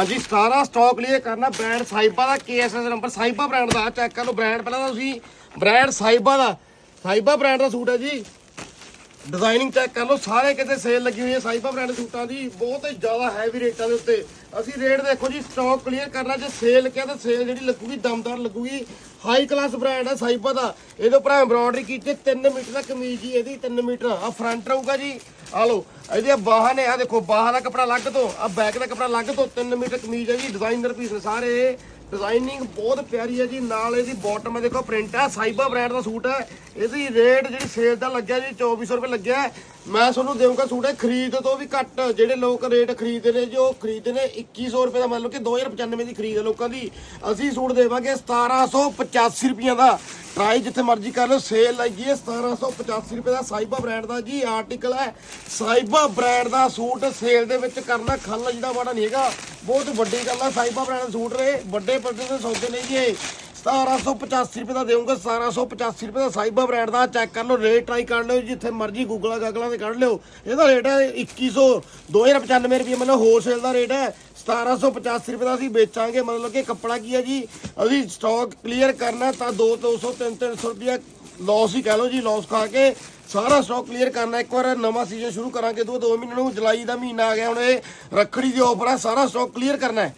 ਹਾਂਜੀ, ਸਾਰਾ stock clear ਕਰਨਾ ਬ੍ਰਾਂਡ ਸਾਈਬਾ ਦਾ ਕੇਐਸਐਸ ਨੰਬਰ ਸਾਈਬਾ ਬ੍ਰਾਂਡ ਦਾ। ਚੈੱਕ ਕਰ ਲਓ ਬ੍ਰਾਂਡ ਪਹਿਲਾਂ ਤਾਂ ਤੁਸੀਂ ਬ੍ਰਾਂਡ ਸਾਈਬਾ ਦਾ, ਸਾਈਬਾ ਬ੍ਰਾਂਡ ਦਾ ਸੂਟ ਹੈ ਜੀ। ਡਿਜ਼ਾਈਨਿੰਗ ਚੈੱਕ ਕਰ ਲਓ, ਸਾਰੇ ਕਿਤੇ ਸੇਲ ਲੱਗੀ ਹੋਈ ਹੈ ਸਾਈਬਾ ਬ੍ਰਾਂਡ ਸੂਟਾਂ ਦੀ, ਬਹੁਤ ਹੀ ਜ਼ਿਆਦਾ ਹੈਵੀ ਰੇਟਾਂ ਦੇ ਉੱਤੇ। ਅਸੀਂ ਰੇਟ ਦੇਖੋ ਜੀ ਸਟਾਕ ਕਲੀਅਰ ਕਰਨਾ, ਜੇ ਸੇਲ ਕਿਹਾ ਤਾਂ ਸੇਲ ਜਿਹੜੀ ਲੱਗੂਗੀ, ਦਮਦਾਰ ਲੱਗੂਗੀ। ਹਾਈ ਕਲਾਸ ਬ੍ਰਾਂਡ ਹੈ ਸਾਈਬਾ ਦਾ। ਇਹਦੇ ਉੱਪਰ ਐਮਬ੍ਰੋਇਡਰੀ ਕੀਤੀ 3 ਮੀਟਰ ਦਾ ਕਮੀਜ਼ ਜੀ, ਇਹਦੀ 3 ਮੀਟਰ। ਆ ਫਰੰਟ ਰਹੂਗਾ ਜੀ। ਆ ਲਓ ਇਹਦੀਆਂ ਬਾਹਾਂ ਨੇ ਆ ਦੇਖੋ, ਬਾਹਾਂ ਦਾ ਕੱਪੜਾ ਅਲੱਗ ਤੋਂ ਆ ਬੈਕ ਦਾ ਕੱਪੜਾ ਅਲੱਗ ਤੋਂ 3 ਮੀਟਰ ਕਮੀਜ਼ ਹੈ ਜੀ ਡਿਜ਼ਾਈਨਰ ਪੀਸ ਨੇ ਸਾਰੇ। ਡਿਜ਼ਾਈਨਿੰਗ ਬਹੁਤ ਪਿਆਰੀ ਹੈ ਜੀ। ਨਾਲ ਇਹਦੀ ਬਾਟਮ ਹੈ, ਦੇਖੋ ਪ੍ਰਿੰਟ ਹੈ ਸਾਈਬਾ ਬ੍ਰਾਂਡ ਦਾ ਸੂਟ ਹੈ। ਇਹਦੀ ਰੇਟ ਜਿਹੜੀ ਸੇਲ ਦਾ ਲੱਗਿਆ ਜੀ 2400 ਰੁਪਏ ਲੱਗਿਆ ਮੈਂ ਤੁਹਾਨੂੰ ਦੇਵਾਂਗਾ ਸੂਟ, ਇਹ ਖਰੀਦ ਤੋਂ ਵੀ ਘੱਟ, ਜਿਹੜੇ ਲੋਕ ਰੇਟ ਖਰੀਦਦੇ ਨੇ ਜੋ ਖਰੀਦਦੇ ਨੇ 2100 ਰੁਪਏ ਦਾ, ਮੰਨ ਲਓ ਕਿ 2095 ਦੀ ਖਰੀਦ ਹੈ ਲੋਕਾਂ ਦੀ। ਅਸੀਂ ਸੂਟ ਦੇਵਾਂਗੇ 1785 ਰੁਪਈਆਂ ਦਾ। ਟਰਾਈ ਜਿੱਥੇ ਮਰਜ਼ੀ ਕਰ ਲਓ, ਸੇਲ ਲੱਗੀ ਹੈ 1785 ਰੁਪਏ ਦਾ ਸਾਈਬਾ ਬ੍ਰਾਂਡ ਦਾ ਜੀ, ਆਰਟੀਕਲ ਹੈ। ਸਾਈਬਾ ਬ੍ਰਾਂਡ ਦਾ ਸੂਟ ਸੇਲ ਦੇ ਵਿੱਚ ਕਰਨਾ ਖੱਲ ਜਿਹੜਾ ਮਾੜਾ ਨਹੀਂ ਹੈਗਾ। ਬਹੁਤ ਵੱਡੀ ਗੱਲ ਹੈ ਸਾਈਬਾ ਬ੍ਰਾਂਡ ਦਾ ਸੂਟ ਰਹੇ ਵੱਡੇ ਪਰਦੇ ਦੇ ਸੌਦੇ ਨੇ ਜੀ ਇਹ। 1785 ਰੁਪਏ ਦਾ ਦੇਵਾਂਗਾ 1785 ਰੁਪਏ ਦਾ ਸਾਈਬਾ ਬ੍ਰਾਂਡ ਦਾ, ਚੈੱਕ ਕਰ ਲਓ ਰੇਟ ਟਰਾਈ ਕਰ ਲਿਓ ਜਿੱਥੇ ਮਰਜ਼ੀ ਗੂਗਲਾਂ ਗਾਗਲਾਂ ਤੇ ਕੱਢ ਲਿਓ। ਇਹਦਾ ਰੇਟ ਹੈ 2100 2095 ਰੁਪਏ ਮਤਲਬ ਹੋਲਸੇਲ ਦਾ ਰੇਟ ਹੈ। 1785 ਰੁਪਏ ਦਾ ਅਸੀਂ ਵੇਚਾਂਗੇ। ਮਤਲਬ ਕਿ ਕੱਪੜਾ ਕੀ ਹੈ ਜੀ? ਅਸੀਂ ਸਟਾਕ ਕਲੀਅਰ ਕਰਨਾ ਤਾਂ 2 200 3 300 ਰੁਪਏ ਲਾਸ ਹੀ ਕਹਿ ਲਓ ਜੀ ਲਾਸ ਖਾ ਕੇ ਸਾਰਾ ਸਟਾਕ ਕਲੀਅਰ ਕਰਨਾ। ਇੱਕ ਵਾਰ ਨਵਾਂ ਸੀਜ਼ਨ ਸ਼ੁਰੂ ਕਰਾਂਗੇ। ਦੋ ਦੋ ਮਹੀਨੇ ਨੂੰ ਜੁਲਾਈ ਦਾ ਮਹੀਨਾ ਆ ਗਿਆ ਹੁਣ ਇਹ। ਰੱਖੜੀ ਦੀ ਆਫਰ ਆ, ਸਾਰਾ ਸਟਾਕ ਕਲੀਅਰ ਕਰਨਾ ਹੈ।